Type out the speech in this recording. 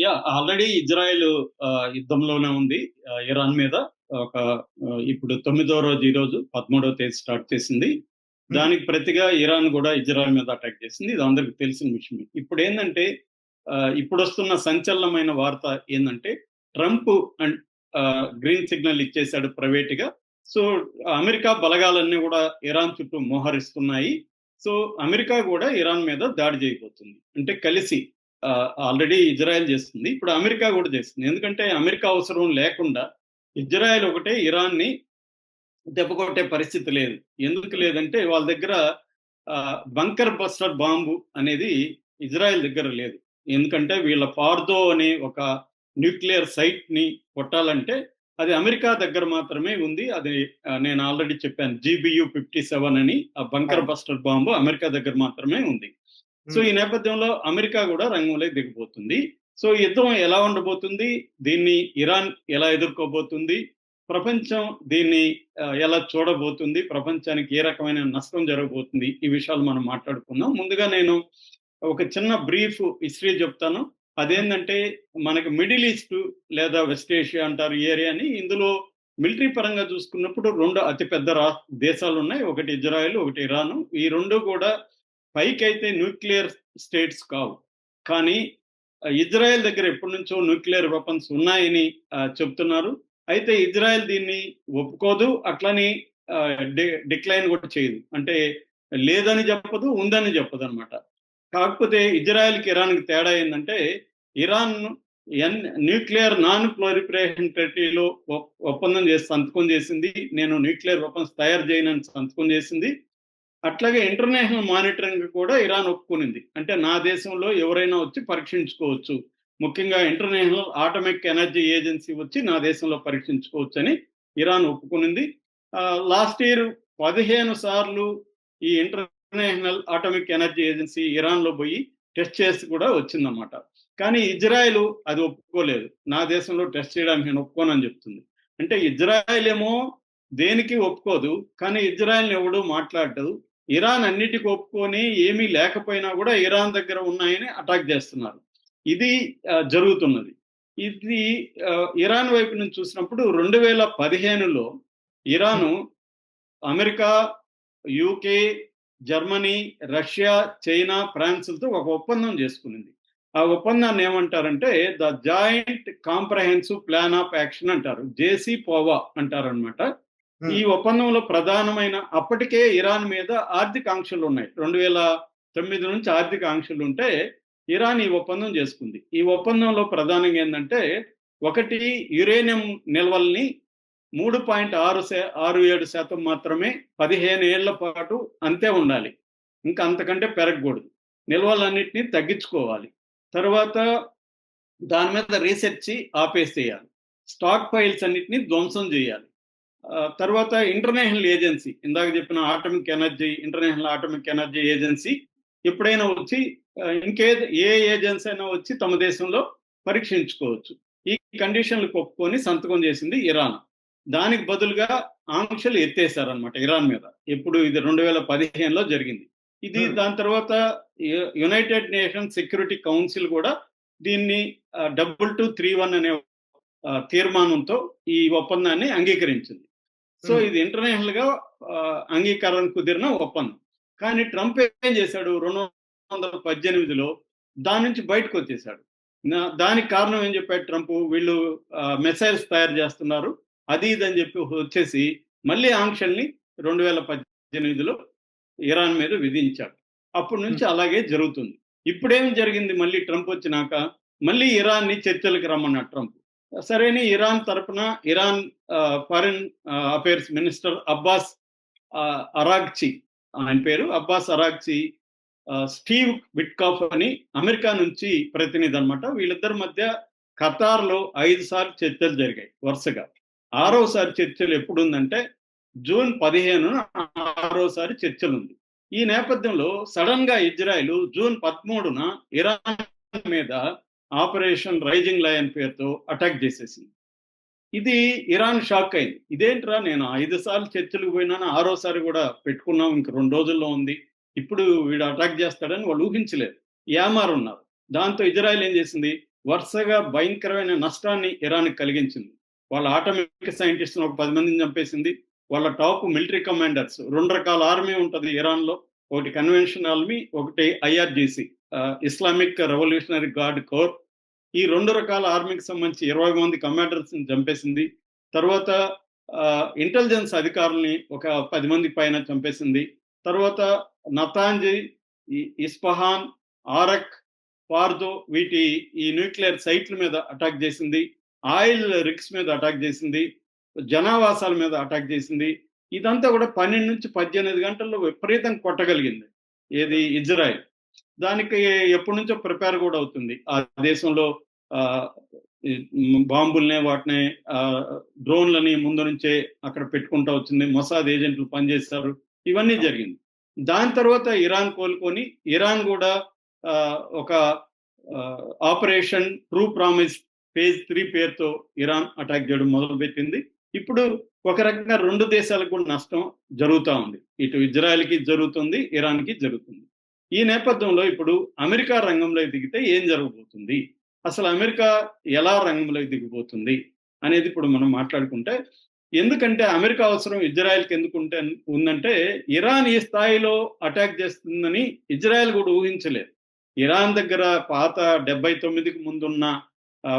Yeah already Israel యుద్ధంలోనే ఉంది. Iran మీద ఒక ఆ, ఇప్పుడు తొమ్మిదో రోజు ఈ రోజు పదమూడవ తేదీ స్టార్ట్ చేసింది. దానికి ప్రతిగా ఇరాన్ కూడా ఇజ్రాయెల్ మీద అటాక్ చేసింది. ఇది అందరికి తెలిసిన విషయమే ఇప్పుడు ఏంటంటే ఆ, ఇప్పుడు వస్తున్న సంచలనమైన వార్త ఏంటంటే ట్రంప్ అండ్ గ్రీన్ సిగ్నల్ ఇచ్చేశాడు ప్రైవేట్గా సో అమెరికా బలగాలన్నీ కూడా ఇరాన్ చుట్టూ మోహరిస్తున్నాయి. సో అమెరికా కూడా ఇరాన్ మీద దాడి చేయబోతుంది. అంటే కలిసి ఆల్రెడీ ఇజ్రాయెల్ చేస్తుంది. ఇప్పుడు అమెరికా కూడా చేస్తుంది. ఎందుకంటే అమెరికా అవసరం లేకుండా ఇజ్రాయెల్ ఒకటే ఇరాన్ని దెబ్బకొట్టే పరిస్థితి లేదు. ఎందుకు లేదంటే వాళ్ళ దగ్గర బంకర్ బస్టర్ బాంబు అనేది ఇజ్రాయెల్ దగ్గర లేదు. ఎందుకంటే వీళ్ళ ఫార్దో అనే ఒక న్యూక్లియర్ సైట్ని కొట్టాలంటే అది అమెరికా దగ్గర మాత్రమే ఉంది. అది నేను ఆల్రెడీ చెప్పాను జీబియు ఫిఫ్టీ సెవెన్ అని ఆ బంకర్ బస్టర్ బాంబు అమెరికా దగ్గర మాత్రమే ఉంది. సో ఈ నేపథ్యంలో అమెరికా కూడా రంగంలోకి దిగిపోతుంది. సో యుద్ధం ఎలా ఉండబోతుంది? దీన్ని ఇరాన్ ఎలా ఎదుర్కోబోతుంది? ప్రపంచం దీన్ని ఎలా చూడబోతుంది? ప్రపంచానికి ఏ రకమైన నష్టం జరగబోతుంది? ఈ విషయాలు మనం మాట్లాడుకుందాం. ముందుగా నేను ఒక చిన్న బ్రీఫ్ హిస్టరీ చెప్తాను. అదేంటంటే మనకి మిడిల్ ఈస్ట్ లేదా వెస్ట్ ఏషియా అంటారు ఏరియాని ఇందులో మిలిటరీ పరంగా చూసుకున్నప్పుడు రెండు అతిపెద్ద రా దేశాలు ఉన్నాయి ఒకటి ఇజ్రాయెల్ ఒకటి ఇరాను. ఈ రెండు కూడా పైకి అయితే న్యూక్లియర్ స్టేట్స్ కావు. కానీ ఇజ్రాయెల్ దగ్గర ఎప్పటి నుంచో న్యూక్లియర్ వెపన్స్ ఉన్నాయని చెప్తున్నారు. అయితే ఇజ్రాయెల్ దీన్ని ఒప్పుకోదు అట్లని డిక్లైన్ కూడా చేయదు. అంటే లేదని చెప్పదు ఉందని చెప్పదు అనమాట కాకపోతే ఇజ్రాయెల్కి ఇరాన్కి తేడా ఏంటంటే ఇరాన్ ఎన్ న్యూక్లియర్ నాన్ ప్లోరిపరేషన్ ట్రెటీలో ఒప్పందం చేసి సంతకం చేసింది. నేను న్యూక్లియర్ వెపన్స్ తయారు చేయనని సంతకం చేసింది. అట్లాగే ఇంటర్నేషనల్ మానిటరింగ్ కూడా ఇరాన్ ఒప్పుకునింది. అంటే నా దేశంలో ఎవరైనా వచ్చి పరీక్షించుకోవచ్చు. ముఖ్యంగా ఇంటర్నేషనల్ ఆటమిక్ ఎనర్జీ ఏజెన్సీ వచ్చి నా దేశంలో పరీక్షించుకోవచ్చు అని ఇరాన్ ఒప్పుకునింది. లాస్ట్ ఇయర్ పదిహేను సార్లు ఈ ఇంటర్నేషనల్ ఆటమిక్ ఎనర్జీ ఏజెన్సీ ఇరాన్లో పోయి టెస్ట్ చేసి కూడా వచ్చిందన్నమాట. కానీ ఇజ్రాయెల్ అది ఒప్పుకోలేదు. నా దేశంలో టెస్ట్ చేయడానికి నేను ఒప్పుకోనని చెప్తుంది. అంటే ఇజ్రాయెల్ ఏమో దేనికి ఒప్పుకోదు. కానీ ఇజ్రాయెల్ని ఎవడు మాట్లాడదు ఇరాన్ అన్నిటికి ఒప్పుకొని ఏమీ లేకపోయినా కూడా ఇరాన్ దగ్గర ఉన్నాయని అటాక్ చేస్తున్నారు. ఇది జరుగుతున్నది. ఇది ఇరాన్ వైపు నుంచి చూసినప్పుడు రెండు వేల పదిహేనులో Iran America UK Germany Russia China ఫ్రాన్స్లతో ఒక ఒప్పందం చేసుకునింది. ఆ ఒప్పందాన్ని ఏమంటారంటే the joint comprehensive plan of action అంటారు. జేసీ పోవా అంటారనమాట ఈ ఒప్పందంలో ప్రధానమైన అప్పటికే ఇరాన్ మీద ఆర్థిక ఆంక్షలు ఉన్నాయి. రెండు వేల తొమ్మిది నుంచి ఆర్థిక ఆంక్షలు ఉంటే ఇరాన్ ఈ ఒప్పందం చేసుకుంది. ఈ ఒప్పందంలో ప్రధానంగా ఏంటంటే ఒకటి యురేనియం నిల్వల్ని మూడు పాయింట్ ఆరు శా ఆరు ఏడు శాతం మాత్రమే పదిహేను ఏళ్ళ పాటు అంతే ఉండాలి. ఇంకా అంతకంటే పెరగకూడదు. నిల్వలన్నింటినీ తగ్గించుకోవాలి. తర్వాత దాని మీద రీసెర్చ్ ఆపేసేయాలి. స్టాక్ ఫైల్స్ అన్నిటినీ ధ్వంసం చేయాలి. తర్వాత ఇంటర్నేషనల్ ఏజెన్సీ ఇందాక చెప్పిన atomic energy international atomic energy agency ఎప్పుడైనా వచ్చి ఇంకే ఏ ఏజెన్సీ అయినా వచ్చి తమ దేశంలో పరీక్షించుకోవచ్చు. ఈ కండిషన్లకు ఒప్పుకొని సంతకం చేసింది ఇరాన్. దానికి బదులుగా ఆంక్షలు ఎత్తేసారనమాట ఇరాన్ మీద. ఎప్పుడు ఇది రెండు వేల పదిహేనులో జరిగింది. ఇది. దాని తర్వాత యునైటెడ్ నేషన్ సెక్యూరిటీ కౌన్సిల్ కూడా దీన్ని డబుల్ టూ త్రీ వన్ అనే తీర్మానంతో ఈ ఒప్పందాన్ని అంగీకరించింది. సో. ఇది ఇంటర్నేషనల్గా అంగీకారం కుదిరిన ఒప్పందం. కానీ ట్రంప్ ఏం చేశాడు? రెండు వందల పద్దెనిమిదిలో దాని నుంచి బయటకు వచ్చేసాడు దానికి కారణం ఏం చెప్పాడు ట్రంప్? వీళ్ళు మెసైల్స్ తయారు చేస్తున్నారు. అది ఇది అని చెప్పి వచ్చేసి మళ్ళీ ఆంక్షల్ని రెండు వేల పద్దెనిమిదిలో ఇరాన్ మీద విధించాడు. అప్పటి నుంచి అలాగే జరుగుతుంది. ఇప్పుడేం జరిగింది? మళ్ళీ ట్రంప్ వచ్చినాక మళ్ళీ ఇరాన్ని చర్చలకు రమ్మన్నాడు ట్రంప్. సరేని ఇరాన్ తరపున Iran foreign affairs minister Abbas Araghchi ఆయన పేరు అబ్బాస్ అరాగ్చి స్టీవ్ విట్కాఫ్ అని అమెరికా నుంచి ప్రతినిధి అనమాట వీళ్ళిద్దరి మధ్య ఖతార్లో ఐదు సార్లు చర్చలు జరిగాయి వరుసగా. ఆరోసారి చర్చలు ఎప్పుడు ఉందంటే జూన్ పదిహేనున ఆరోసారి చర్చలు ఉంది ఈ నేపథ్యంలో సడన్గా ఇజ్రాయెల్ జూన్ పదమూడున ఇరాన్ మీద ఆపరేషన్ రైజింగ్ లయన్ పేరుతో అటాక్ చేసేసింది. ఇది ఇరాన్ షాక్ అయింది. ఇదేంట్రా నేను ఐదు సార్లు చర్చలకు పోయినాను ఆరోసారి కూడా పెట్టుకున్నాం ఇంక రెండు రోజుల్లో ఉంది. ఇప్పుడు వీడు అటాక్ చేస్తాడని వాళ్ళు ఊహించలేదు. యామారు ఉన్నారు దాంతో ఇజ్రాయెల్ ఏం చేసింది? వరుసగా భయంకరమైన నష్టాన్ని ఇరాన్ కలిగించింది. వాళ్ళ ఆటోమేటిక్ సైంటిస్ట్ని ఒక పది మందిని చంపేసింది. వాళ్ళ టాప్ మిలిటరీ కమాండర్స్ రెండు రకాల ఆర్మీ ఉంటుంది ఇరాన్లో. ఒకటి కన్వెన్షన్ ఆర్మీ ఒకటి IRGC Islamic revolutionary guard corps ఈ రెండు రకాల ఆర్మీకి సంబంధించి ఇరవై మంది కమాండర్స్ని చంపేసింది. తర్వాత ఇంటెలిజెన్స్ అధికారుల్ని ఒక పది మంది పైన చంపేసింది. తర్వాత నతాంజీ ఇస్పహాన్ ఆరక్ పార్దో వీటి ఈ న్యూక్లియర్ సైట్ల మీద అటాక్ చేసింది. ఆయిల్ రిక్స్ మీద అటాక్ చేసింది. జనావాసాల మీద అటాక్ చేసింది. ఇదంతా కూడా పన్నెండు నుంచి పద్దెనిమిది గంటల్లో విపరీతం కొట్టగలిగింది. ఏది? ఇజ్రాయెల్. దానికి ఎప్పటి నుంచో ప్రిపేర్ కూడా అవుతుంది. ఆ దేశంలో బాంబుల్ని వాటిని డ్రోన్లని ముందు నుంచే అక్కడ పెట్టుకుంటూ వచ్చింది. మొసాద్ ఏజెంట్లు పనిచేస్తారు. ఇవన్నీ జరిగింది. దాని తర్వాత ఇరాన్ కోలుకొని ఇరాన్ కూడా ఒక operation true promise phase three పేరుతో ఇరాన్ అటాక్ చేయడం మొదలుపెట్టింది. ఇప్పుడు ఒక రకంగా రెండు దేశాలకు కూడా నష్టం జరుగుతూ ఉంది. ఇటు ఇజ్రాయెల్కి జరుగుతుంది ఇరాన్కి జరుగుతుంది. ఈ నేపథ్యంలో ఇప్పుడు అమెరికా రంగంలోకి దిగితే ఏం జరగబోతుంది? అసలు అమెరికా ఎలా రంగంలోకి దిగిపోతుంది? అనేది ఇప్పుడు మనం మాట్లాడుకుంటే ఎందుకంటే అమెరికా అవసరం ఇజ్రాయెల్కి ఎందుకు ఉంటే ఉందంటే ఇరాన్ ఈ స్థాయిలో అటాక్ చేస్తుందని ఇజ్రాయెల్ కూడా ఊహించలేదు. ఇరాన్ దగ్గర పాత డెబ్బై తొమ్మిదికి ముందున్న